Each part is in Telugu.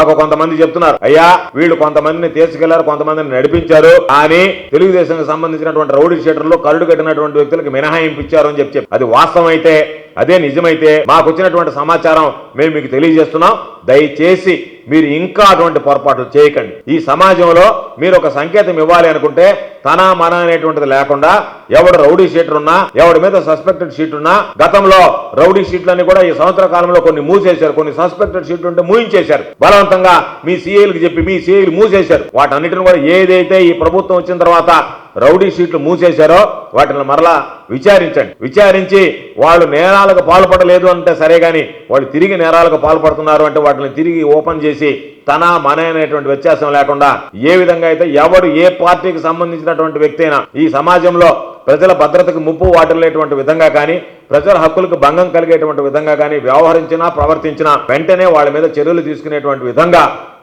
మాకు కొంతమంది చెప్తున్నారు అయ్యా వీళ్ళు కొంతమందిని తీసుకెళ్ళారు కొంతమందిని నడిపించారు అని తెలుగుదేశం సంబంధించినటువంటి రౌడీ షీటర్లో కరుడు కట్టినటువంటి వ్యక్తులకు మినహాయింపు ఇచ్చారు అని చెప్పి. అది వాస్తవం అయితే అదే నిజమైతే మాకు వచ్చినటువంటి సమాచారం మేము మీకు తెలియజేస్తున్నాం. దయచేసి మీరు ఇంకా అటువంటి పొరపాట్లు చేయకండి. ఈ సమాజంలో మీరు ఒక సంకేతం ఇవ్వాలి అనుకుంటే తన మన అనేటువంటిది లేకుండా ఎవడు రౌడీ షీటర్ ఉన్నా ఎవడి మీద సస్పెక్టెడ్ షీట్ ఉన్నా గతంలో రౌడీ షీట్లన్నీ కూడా ఈ సంవత్సర కాలంలో కొన్ని మూసేశారు. కొన్ని సస్పెక్టెడ్ షీట్లు ఉంటే మూయించేశారు. బలవంతంగా మీ సీఏలకు చెప్పి మీ సీఏలు మూసేశారు. వాటన్నిటిని కూడా ఏదైతే ఈ ప్రభుత్వం వచ్చిన తర్వాత రౌడీ షీట్లు మూసేశారో వాటిని మరలా విచారించండి. విచారించి వాళ్ళు నేరాలకు పాల్పడలేదు అంటే సరే కానీ వాళ్ళు తిరిగి నేరాలకు పాల్పడుతున్నారు అంటే వాటిని తిరిగి ఓపెన్ చేసి తన మన అనేటువంటి వ్యత్యాసం లేకుండా ఏ విధంగా అయితే ఎవరు ఏ పార్టీకి సంబంధించినటువంటి వ్యక్తి అయినా ఈ సమాజంలో ప్రజల భద్రతకు ముప్పు వాటిల్లేటువంటి విధంగా కానీ ప్రజల హక్కులకు భంగం కలిగేటువంటి విధంగా కానీ వ్యవహరించినా ప్రవర్తించినా వెంటనే వాళ్ళ మీద చర్యలు తీసుకునేటువంటి విధంగా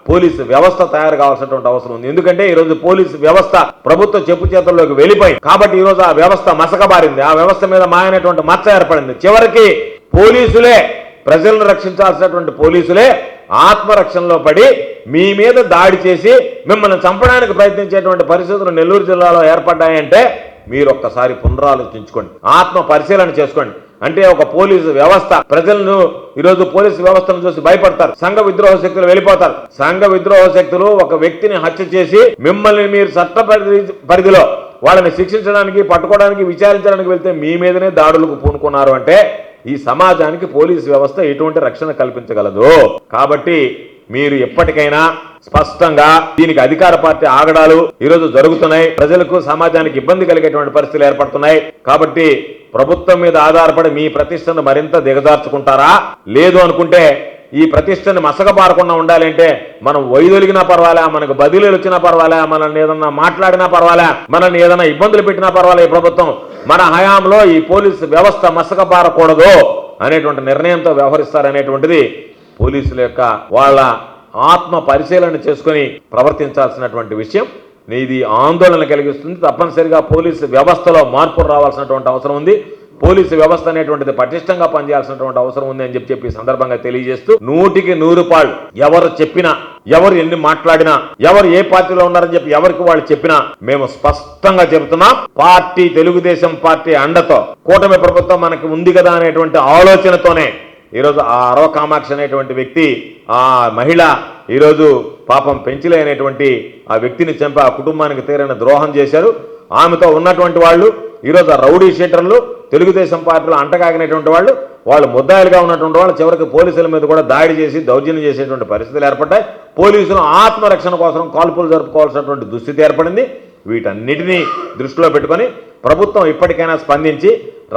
పోలీసు వ్యవస్థ తయారు కావాల్సినటువంటి అవసరం ఉంది. ఎందుకంటే ఈరోజు పోలీసు వ్యవస్థ ప్రభుత్వ చెప్పు చేతుల్లోకి వెళ్ళిపోయింది. కాబట్టి ఈ రోజు ఆ వ్యవస్థ మసకబారింది. ఆ వ్యవస్థ మీద మాయనటువంటి మచ్చ ఏర్పడింది. చివరికి పోలీసులే ప్రజలను రక్షించాల్సినటువంటి పోలీసులే ఆత్మరక్షణలో పడి మీ మీద దాడి చేసి మిమ్మల్ని చంపడానికి ప్రయత్నించేటువంటి పరిస్థితులు నెల్లూరు జిల్లాలో ఏర్పడ్డాయంటే మీరు ఒక్కసారి పునరాలోచించుకోండి. ఆత్మ పరిశీలన చేసుకోండి. అంటే ఒక పోలీసు వ్యవస్థ. ప్రజలను ఈరోజు పోలీసు వ్యవస్థను చూసి భయపడతారు. సంఘ విద్రోహ శక్తులు వెళ్ళిపోతారు. సంఘ విద్రోహ శక్తులు ఒక వ్యక్తిని హత్య చేసి మిమ్మల్ని మీరు చట్ట పరిధి- పరిధిలో వాళ్ళని శిక్షించడానికి పట్టుకోవడానికి విచారించడానికి వెళ్తే మీ మీదనే దాడులకు పూనుకున్నారు అంటే ఈ సమాజానికి పోలీసు వ్యవస్థ ఎటువంటి రక్షణ కల్పించగలదు. కాబట్టి మీరు ఎప్పటికైనా స్పష్టంగా దీనికి అధికార పార్టీ ఆగడాలు ఈరోజు జరుగుతున్నాయి. ప్రజలకు సమాజానికి ఇబ్బంది కలిగేటువంటి పరిస్థితులు ఏర్పడుతున్నాయి. కాబట్టి ప్రభుత్వం మీద ఆధారపడి మీ ప్రతిష్టను మరింత దిగజార్చుకుంటారా? లేదు అనుకుంటే ఈ ప్రతిష్టని మసకబారకుండా ఉండాలంటే మనం వైదొలిగినా పర్వాలే మనకు బదిలీలు వచ్చినా పర్వాలే మనల్ని ఏదన్నా మాట్లాడినా పర్వాలే మనల్ని ఏదైనా ఇబ్బందులు పెట్టినా పర్వాలా ఈ ప్రభుత్వం. మన హయాంలో ఈ పోలీసు వ్యవస్థ మసకబారకూడదు అనేటువంటి నిర్ణయంతో వ్యవహరిస్తారనేటువంటిది పోలీసుల యొక్క వాళ్ళ ఆత్మ పరిశీలన చేసుకొని ప్రవర్తించాల్సినటువంటి విషయం. ఇది ఆందోళన కలిగిస్తుంది. తప్పనిసరిగా పోలీసు వ్యవస్థలో మార్పులు రావాల్సినటువంటి అవసరం ఉంది. పోలీసు వ్యవస్థ అనేటువంటిది పటిష్టంగా పనిచేయాల్సినటువంటి అవసరం ఉంది అని చెప్పి చెప్పి సందర్భంగా తెలియజేస్తూ నూటికి నూరు పాళ్ళు ఎవరు చెప్పినా ఎవరు ఎన్ని మాట్లాడినా ఎవరు ఏ పార్టీలో ఉన్నారని చెప్పి ఎవరికి వాళ్ళు చెప్పినా మేము స్పష్టంగా చెబుతున్నాం. పార్టీ తెలుగుదేశం పార్టీ అండతో కూటమి ప్రభుత్వం మనకి ఉంది కదా అనేటువంటి ఆలోచనతోనే ఈరోజు ఆ అరవ కామాక్షి అనేటువంటి వ్యక్తి ఆ మహిళ ఈరోజు పాపం పెంచలేనటువంటి ఆ వ్యక్తిని చంపి ఆ కుటుంబానికి తీరైన ద్రోహం చేశారు. ఆమెతో ఉన్నటువంటి వాళ్ళు ఈరోజు ఆ రౌడీ షీటర్లు తెలుగుదేశం పార్టీలో అంటకాగినటువంటి వాళ్ళు వాళ్ళు ముద్దాయిలుగా ఉన్నటువంటి వాళ్ళు చివరికి పోలీసుల మీద కూడా దాడి చేసి దౌర్జన్యం చేసేటువంటి పరిస్థితులు ఏర్పడ్డాయి. పోలీసులు ఆత్మరక్షణ కోసం కాల్పులు జరుపుకోవాల్సినటువంటి దుస్థితి ఏర్పడింది. వీటన్నిటినీ దృష్టిలో పెట్టుకొని ప్రభుత్వం ఇప్పటికైనా స్పందించి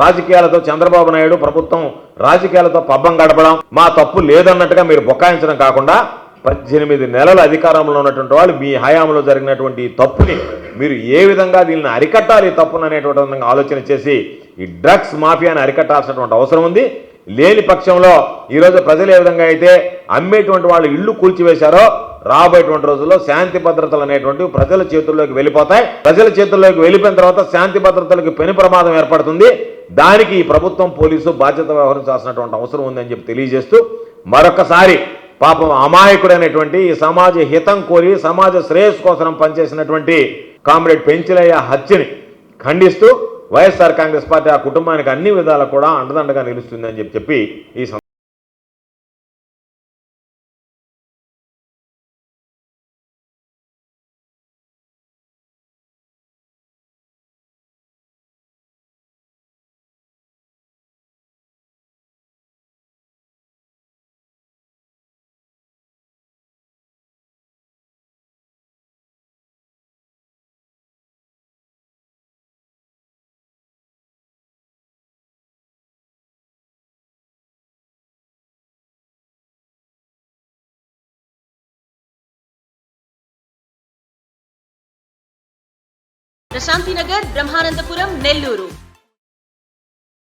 రాజకీయాలతో చంద్రబాబు నాయుడు ప్రభుత్వం రాజకీయాలతో పబ్బం గడపడం మా తప్పు లేదన్నట్టుగా మీరు బొక్కాయించడం కాకుండా పద్దెనిమిది నెలల అధికారంలో ఉన్నటువంటి వాళ్ళు మీ హయాంలో జరిగినటువంటి ఈ తప్పుని మీరు ఏ విధంగా దీనిని అరికట్టాలి ఈ తప్పును అనేటువంటి విధంగా ఆలోచన చేసి ఈ డ్రగ్స్ మాఫియాని అరికట్టాల్సినటువంటి అవసరం ఉంది. లేని పక్షంలో ఈరోజు ప్రజలు ఏ విధంగా అయితే అమ్మేటువంటి వాళ్ళు ఇల్లు కూల్చివేశారో రాబోయేటువంటి రోజుల్లో శాంతి భద్రతలు అనేటువంటివి ప్రజల చేతుల్లోకి వెళ్ళిపోతాయి. ప్రజల చేతుల్లోకి వెళ్ళిపోయిన తర్వాత శాంతి భద్రతలకు పెను ప్రమాదం ఏర్పడుతుంది. దానికి ఈ ప్రభుత్వం పోలీసు బాధ్యత వ్యవహరించాల్సినటువంటి అవసరం ఉందని చెప్పి తెలియజేస్తూ మరొకసారి పాపం అమాయకుడైనటువంటి ఈ సమాజ హితం కోరి సమాజ శ్రేయస్సు కోసం పనిచేసినటువంటి కామ్రేడ్ పెంచిలయ్య హత్యని ఖండిస్తూ వైఎస్ఆర్ కాంగ్రెస్ పార్టీ ఆ కుటుంబానికి అన్ని విధాలు కూడా అండదండగా నిలుస్తుందని చెప్పి చెప్పి ఈ సం- ప్రశాంతి నగర్ బ్రహ్మానందపురం నెల్లూరు.